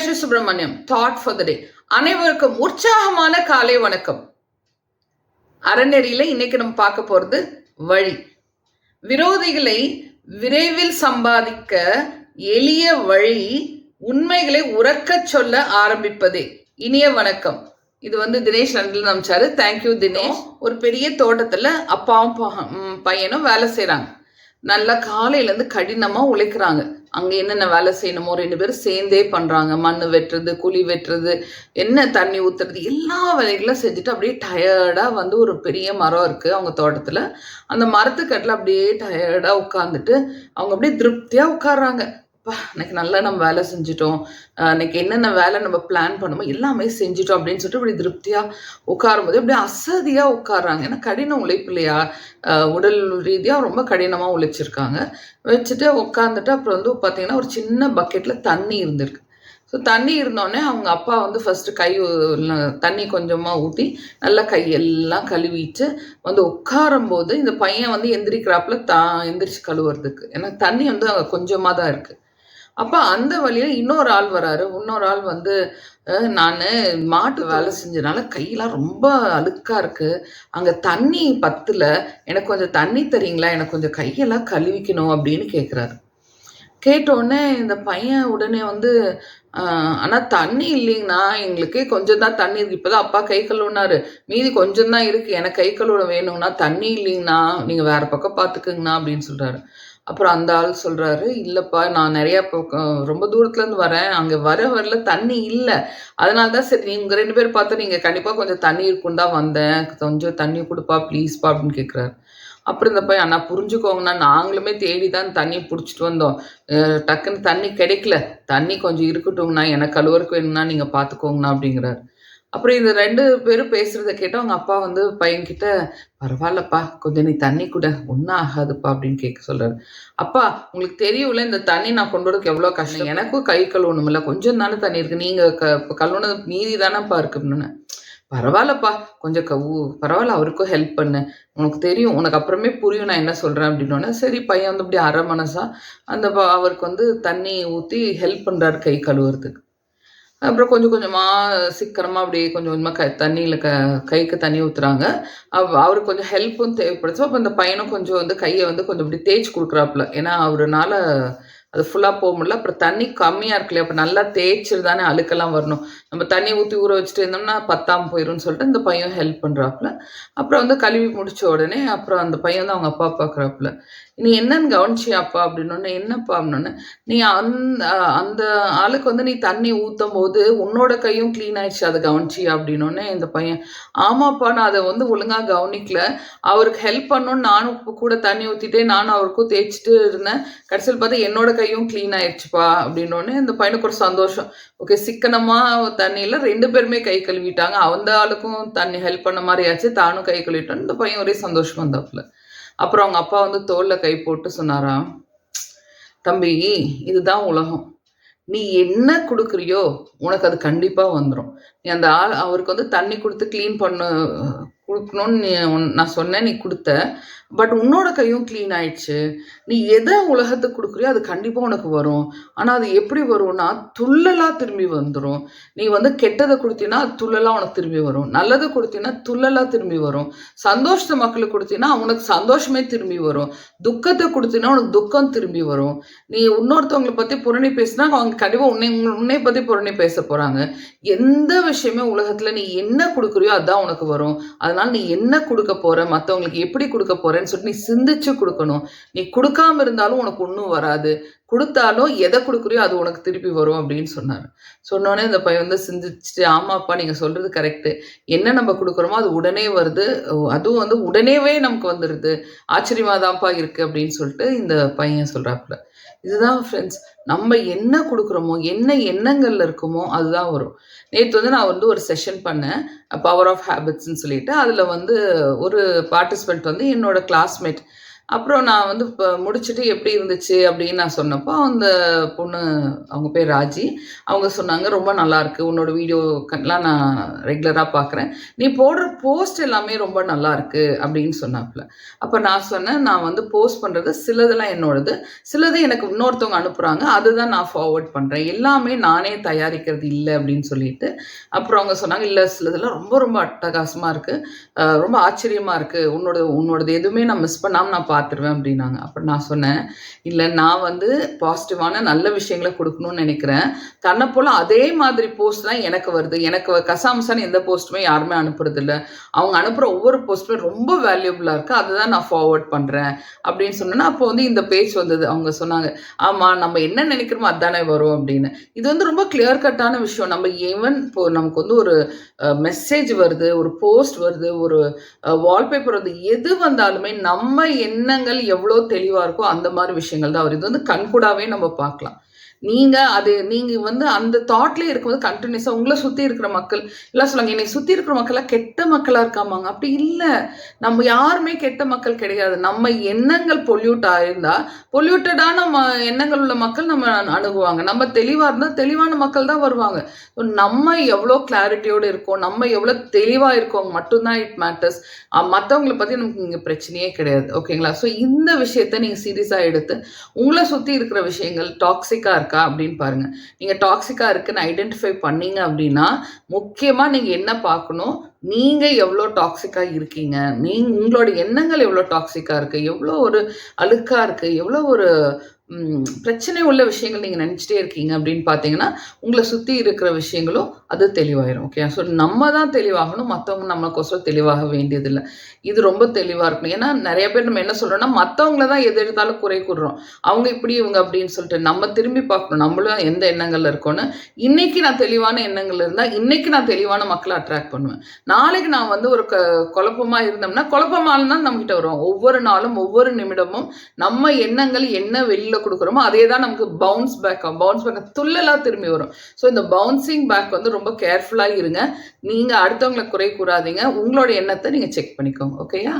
Subramaniam thought for the day அனைவருக்கும் உற்சாகமான காலை வணக்கம். அறநெறியில இன்னைக்கு நம்ம பார்க்க போறது வழி. விரோதிகளை விரைவில் சம்பாதிக்க எளிய வழி உண்மைகளை உறக்க சொல்ல ஆரம்பிப்பதே. இனிய வணக்கம். இது வந்து தினேஷ் நண்டில் நமிச்சாரு. Thank you Dinesh. ஒரு பெரிய தோட்டத்துல அப்பாவும் பையனும் வேலை செய்றாங்க. நல்லா காலையில இருந்து கடினமா உழைக்கிறாங்க. அங்க என்னென்ன வேலை செய்யணுமோ ரெண்டு பேரும் சேர்ந்தே பண்றாங்க. மண் வெட்டுறது குழி வெட்டுறது என்ன தண்ணி ஊத்துறது எல்லா வேலைகளும் செஞ்சுட்டு அப்படியே டயர்டா வந்து ஒரு பெரிய மரம் இருக்கு அவங்க தோட்டத்துல. அந்த மரத்துக்கட்டில் அப்படியே டயர்டா உட்காந்துட்டு அவங்க அப்படியே திருப்தியா உட்காடுறாங்க அப்பா இன்னைக்கு நல்லா நம்ம வேலை செஞ்சுட்டோம். இன்னைக்கு என்னென்ன வேலை நம்ம பிளான் பண்ணுமோ எல்லாமே செஞ்சுட்டோம் அப்படின்னு சொல்லிட்டு இப்படி திருப்தியாக உட்காரும்போது அப்படியே அசதியாக உட்கார்றாங்க. ஏன்னா கடின உழைப்பு இல்லையா? உடல் ரீதியாக ரொம்ப கடினமாக உழைச்சிருக்காங்க. வச்சுட்டு உட்காந்துட்டு அப்புறம் வந்து பார்த்தீங்கன்னா ஒரு சின்ன பக்கெட்டில் தண்ணி இருந்திருக்கு. ஸோ தண்ணி இருந்தோடனே அவங்க அப்பா வந்து ஃபஸ்ட்டு கை தண்ணி கொஞ்சமாக ஊற்றி நல்லா கையெல்லாம் கழுவிட்டு வந்து உட்காரும்போது இந்த பையன் வந்து எந்திரிக்கிறாப்புல தா எந்திரிச்சு கழுவுறதுக்கு. ஏன்னா தண்ணி வந்து அங்கே கொஞ்சமாக தான் இருக்குது அப்போ அந்த வழியில் இன்னொரு ஆள் வராரு. இன்னொரு ஆள் வந்து நான் மாட்டு வேலை செஞ்சனால கையெல்லாம் ரொம்ப அழுக்காக இருக்குது அங்கே தண்ணி பத்தில் எனக்கு கொஞ்சம் தண்ணி தரீங்களா? எனக்கு கொஞ்சம் கையெல்லாம் கழுவிக்கணும் அப்படின்னு கேட்குறாரு கேட்டோடனே இந்த பையன் உடனே வந்து ஆனால் தண்ணி இல்லைங்கண்ணா. எங்களுக்கு கொஞ்சம் தான் தண்ணி இருக்கு. இப்பதான் அப்பா கை கழுவுனாரு. மீதி கொஞ்சம் தான் இருக்கு. எனக்கு கை கழுவ வேணும்னா தண்ணி இல்லைங்கண்ணா. நீங்கள் வேற பக்கம் பார்த்துக்குங்கண்ணா அப்படின்னு சொல்கிறாரு அப்புறம் அந்த ஆள் சொல்கிறாரு இல்லைப்பா நான் நிறையா பக்கம் ரொம்ப தூரத்துலேருந்து வரேன். அங்கே வர வரல தண்ணி இல்லை. அதனால தான் சரி நீங்கள் ரெண்டு பேர் பார்த்தா நீங்கள் கண்டிப்பாக கொஞ்சம் தண்ணி இருக்குன்னு தான் வந்தேன். கொஞ்சம் தண்ணி கொடுப்பா ப்ளீஸ்ப்பா அப்படின்னு கேட்குறாரு அப்புறம் இந்த பையன் அண்ணா புரிஞ்சுக்கோங்கண்ணா நாங்களுமே தேடி தான் தண்ணி பிடிச்சிட்டு வந்தோம். டக்குன்னு தண்ணி கிடைக்கல. தண்ணி கொஞ்சம் இருக்கட்டும்ண்ணா. எனக்கு கழுவருக்கு வேணும்னா நீங்கள் பார்த்துக்கோங்கண்ணா அப்படிங்கிறாரு. அப்புறம் இந்த ரெண்டு பேரும் பேசுறத கேட்டு அவங்க அப்பா வந்து பையன்கிட்ட பரவாயில்லப்பா கொஞ்சம் நீ தண்ணி கூட. ஒன்றும் ஆகாதுப்பா அப்படின்னு கேட்க சொல்றாரு. அப்பா உங்களுக்கு தெரியும்ல இந்த தண்ணி நான் கொண்டு வரதுக்கு எவ்வளோ கஷ்டம். எனக்கும் கை கழுவணும்ல. கொஞ்சம் தானே தண்ணி இருக்கு. நீங்க க கழுவுனது மீதி தானேப்பா இருக்குன்னு பரவாயில்லப்பா. கொஞ்சம் க பரவாயில்ல அவருக்கும் ஹெல்ப் பண்ணு. உனக்கு தெரியும். உனக்கு அப்புறமே புரியும் நான் என்ன சொல்கிறேன் அப்படின்னோடனே சரி பையன் வந்து அப்படி அரை மனசா அந்த ப- அவருக்கு வந்து தண்ணி ஊற்றி ஹெல்ப் பண்ணுறாரு கை கழுவுறதுக்கு. அப்புறம் கொஞ்சம் கொஞ்சமாக சீக்கிரமாக அப்படியே கொஞ்சம் கொஞ்சமாக க தண்ணியில் க கைக்கு தண்ணி ஊற்றுறாங்க அவ அவருக்கு கொஞ்சம் ஹெல்ப்பும் தேவைப்படுச்சு அப்போ அந்த பையனும் கொஞ்சம் வந்து கையை வந்து கொஞ்சம் இப்படி தேய்ச்சி கொடுக்குறாப்புல. ஏன்னா அவருனால அது ஃபுல்லாக போக முடியல. அப்புறம் தண்ணி கம்மியாக இருக்குல்லையா? அப்போ நல்லா தேய்ச்சிட்டு தானே அழுக்கெல்லாம் வரணும். நம்ம தண்ணி ஊற்றி ஊற வச்சுட்டு இருந்தோம்னா பத்தாம போயிடும்னு சொல்லிட்டு இந்த பையன் ஹெல்ப் பண்ணுறாப்புல அப்புறம் வந்து கழுவி முடிச்ச உடனே அப்புறம் அந்த பையன் வந்து அவங்க அப்பா பார்க்குறாப்புல நீ என்னன்னு கவனிச்சியாப்பா அப்படின்னோடனே என்னப்பா? அப்படின்னோடனே நீ அந்த அந்த ஆளுக்கு வந்து நீ தண்ணி ஊற்றும் போது உன்னோட கையும் க்ளீன் ஆயிடுச்சு. அதை கவனிச்சியா அப்படின்னோடனே இந்த பையன் ஆமாப்பா நான் அதை வந்து ஒழுங்காக கவனிக்கல. அவருக்கு ஹெல்ப் பண்ணணும்னு நானும் கூட தண்ணி ஊற்றிட்டே நானும் அவருக்கும் தேய்ச்சிட்டு இருந்தேன். கடைசியில் பார்த்தா என்னோட கையும் க்ளீன் ஆயிடுச்சுப்பா அப்படின்னோடனே இந்த பையனுக்கு ஒரு சந்தோஷம். ஓகே சிக்கனமா தண்ணியில் ரெண்டு பேருமே கை கழுவிட்டாங்க. அந்த ஆளுக்கும் தண்ணி ஹெல்ப் பண்ண மாதிரி ஆச்சு தானும் கை கழுவிட்டான்னு இந்த பையன் ஒரே சந்தோஷம் வந்தாப்புல அப்புறம் அவங்க அப்பா வந்து தோல்ல கை போட்டு சொன்னாராம் தம்பி இதுதான் உலகம். நீ என்ன கொடுக்குறியோ உனக்கு அது கண்டிப்பாக வந்துடும் நீ அந்த ஆள் அவருக்கு வந்து தண்ணி கொடுத்து க்ளீன் பண்ண கொடுக்கணும்னு நீ நான் சொன்னேன் நீ கொடுத்த. பட் உன்னோட கையும் க்ளீன் ஆயிடுச்சு. நீ எதை உலகத்துக்கு கொடுக்குறியோ அது கண்டிப்பாக உனக்கு வரும். ஆனால் அது எப்படி வரும்னா துள்ளலாக திரும்பி வந்துடும் நீ வந்து கெட்டதை கொடுத்தீங்கன்னா அது துள்ளலாக உனக்கு திரும்பி வரும். நல்லதை கொடுத்தீங்கன்னா துள்ளலாக திரும்பி வரும். சந்தோஷத்தை மக்களுக்கு கொடுத்தீங்கன்னா உனக்கு சந்தோஷமே திரும்பி வரும். துக்கத்தை கொடுத்தீங்கன்னா உனக்கு துக்கம் திரும்பி வரும். நீ இன்னொருத்தவங்களை பற்றி புரணி பேசினா அவங்க கண்டிப்பாக உன்னை உன்னை பற்றி புரணி பேச போகிறாங்க எந்த விஷயமே உலகத்தில் நீ என்ன கொடுக்குறியோ அதுதான் உனக்கு வரும். அது அதனால நீ என்ன கொடுக்க போற? மற்றவங்களுக்கு எப்படி கொடுக்க போறேன்னு சொல்லிட்டு நீ சிந்திச்சு கொடுக்கணும். நீ கொடுக்காம இருந்தாலும் உனக்கு ஒன்றும் வராது. கொடுத்தாலும் எதை கொடுக்குறியோ அது உனக்கு திருப்பி வரும் அப்படின்னு சொன்னார். சொன்னோடனே இந்த பையன் வந்து சிந்திச்சுட்டு ஆமாப்பா நீங்கள் சொல்றது கரெக்டு என்ன நம்ம கொடுக்குறோமோ அது உடனே வருது. அதுவும் வந்து உடனேவே நமக்கு வந்துடுது ஆச்சரியமாதான்ப்பா இருக்கு அப்படின்னு சொல்லிட்டு இந்த பையன் சொல்றாப்புல. இதுதான் ஃப்ரெண்ட்ஸ் நம்ம என்ன கொடுக்குறோமோ என்ன எண்ணங்கள்ல இருக்குமோ அதுதான் வரும். நேற்று வந்து நான் வந்து ஒரு செஷன் பண்ணேன். பவர் ஆஃப் ஹேபிட்ஸ்ன்னு சொல்லிட்டு. அதில் வந்து ஒரு பார்ட்டிசிபெண்ட் வந்து என்னோட கிளாஸ்மேட் அப்புறம் நான் வந்து இப்போ முடிச்சுட்டு எப்படி இருந்துச்சு அப்படின்னு நான் சொன்னப்போ அந்த பொண்ணு அவங்க பேர் ராஜி அவங்க சொன்னாங்க ரொம்ப நல்லாயிருக்கு உன்னோட வீடியோக்கெல்லாம் நான் ரெகுலராக பார்க்குறேன் நீ போடுற போஸ்ட் எல்லாமே ரொம்ப நல்லாயிருக்கு அப்படின்னு சொன்னாப்புல. அப்போ நான் சொன்னேன் நான் வந்து போஸ்ட் பண்ணுறது சிலதெல்லாம் என்னோடது. சிலது எனக்கு இன்னொருத்தவங்க அனுப்புகிறாங்க அதுதான் நான் ஃபார்வர்ட் பண்ணுறேன் எல்லாமே நானே தயாரிக்கிறது இல்லை அப்படின்னு சொல்லிட்டு அப்புறம் அவங்க சொன்னாங்க இல்லை சிலதெல்லாம் ரொம்ப ரொம்ப அட்டகாசமாக இருக்குது ரொம்ப ஆச்சரியமாக இருக்குது உன்னோட உன்னோடது எதுவுமே நான் மிஸ் பண்ணாமல் நான் பார்த்துருவேன் அப்படின்னாங்க. அப்புறம் நான் சொன்னேன் இல்லை நான் வந்து பாசிட்டிவான நல்ல விஷயங்களை கொடுக்கணும்னு நினைக்கிறேன். தன்னை போல் அதே மாதிரி போஸ்ட் தான் எனக்கு வருது. எனக்கு கசாமசான எந்த போஸ்ட்டுமே யாருமே அனுப்புறதில்ல. அவங்க அனுப்புகிற ஒவ்வொரு போஸ்ட்டுமே ரொம்ப வேல்யூபிளாக இருக்குது அதை தான் நான் ஃபார்வர்ட் பண்ணுறேன் அப்படின்னு சொன்னேன்னா அப்போ வந்து இந்த பேஜ் வந்தது. அவங்க சொன்னாங்க ஆமாம் நம்ம என்ன நினைக்கிறோமோ அதுதானே வரும் அப்படின்னு. இது வந்து ரொம்ப கிளியர் கட்டான விஷயம். நம்ம ஈவன் இப்போ நமக்கு வந்து ஒரு மெசேஜ் வருது ஒரு போஸ்ட் வருது ஒரு வால்பேப்பர் வருது. எது வந்தாலுமே நம்ம எண்ணங்கள் எவ்வளோ தெளிவாக இருக்கோ அந்த மாதிரி விஷயங்கள் தான் அவர் இது வந்து கண்கூடாவே நம்ம பார்க்கலாம். நீங்க அது நீங்க வந்து அந்த தாட்லயே இருக்கும்போது கண்டினியூஸா உங்களை சுத்தி இருக்கிற மக்கள் எல்லாம் சொல்லுவாங்க என்னை சுத்தி இருக்கிற மக்கள் கெட்ட மக்களா இருக்காமாங்க. அப்படி இல்லை. நம்ம யாருமே கெட்ட மக்கள் கிடையாது. நம்ம எண்ணங்கள் பொல்யூட் ஆயிருந்தா பொல்யூட்டடான ம எண்ணங்கள் உள்ள மக்கள் நம்ம அணுகுவாங்க. நம்ம தெளிவா இருந்தா தெளிவான மக்கள் தான் வருவாங்க. நம்ம எவ்வளோ கிளாரிட்டியோடு இருக்கோம் நம்ம எவ்வளோ தெளிவா இருக்கோம் மட்டும்தான் இட் மேட்டர்ஸ் மற்றவங்களை பத்தி நமக்கு இங்க பிரச்சனையே கிடையாது. ஓகேங்களா ஸோ இந்த விஷயத்த நீங்க சீரியஸா எடுத்து உங்களை சுத்தி இருக்கிற விஷயங்கள் டாக்ஸிக்கா இருக்கா அப்படின்னு பாருங்க. நீங்க டாக்ஸிக்கா இருக்குன்னு ஐடென்டிஃபை பண்ணீங்க அப்படின்னா முக்கியமா நீங்க என்ன பார்க்கணும்? நீங்க எவ்வளோ டாக்ஸிக்கா இருக்கீங்க? நீங்க உங்களோட எண்ணங்கள் எவ்வளோ டாக்ஸிக்கா இருக்கு? எவ்வளோ ஒரு அழுக்கா இருக்கு? எவ்வளோ ஒரு பிரச்சனை உள்ள விஷயங்கள் நீங்கள் நினச்சிட்டே இருக்கீங்க அப்படின்னு பார்த்தீங்கன்னா உங்களை சுற்றி இருக்கிற விஷயங்களும் அது தெளிவாயிரும் ஓகே ஸோ நம்ம தான் தெளிவாகணும் மற்றவங்க நம்மளுக்கோசரம் தெளிவாக வேண்டியதில்லை. இது ரொம்ப தெளிவாக இருக்கணும். ஏன்னா நிறைய பேர் நம்ம என்ன சொல்கிறோம்னா மற்றவங்கள தான் எது எடுத்தாலும் குறை கூடுறோம் அவங்க இப்படி இவங்க அப்படின்னு சொல்லிட்டு நம்ம திரும்பி பார்க்கணும். நம்மளும் எந்த எண்ணங்கள்ல இருக்கோன்னு இன்னைக்கு நான் தெளிவான எண்ணங்கள் இருந்தால் இன்னைக்கு நான் தெளிவான மக்களை அட்ராக்ட் பண்ணுவேன். நாளைக்கு நான் வந்து ஒரு க குழப்பமா இருந்தோம்னா குழப்பமால தான் வருவோம் ஒவ்வொரு நாளும் ஒவ்வொரு நிமிடமும் நம்ம எண்ணங்கள் என்ன வெளியில் கொடுக்குறோமோ அதே தான் நமக்கு பவுன்ஸ் பேக் ஆகும். பவுன்ஸ் பேக் துள்ளலா திரும்பி வரும். ஸோ இந்த பவுன்சிங் பேக் வந்து ரொம்ப கேர்ஃபுல்லா இருங்க. நீங்க அடுத்தவங்களை குறை கூறாதீங்க உங்களோட எண்ணத்தை நீங்க செக் பண்ணிக்கோங்க. ஓகேயா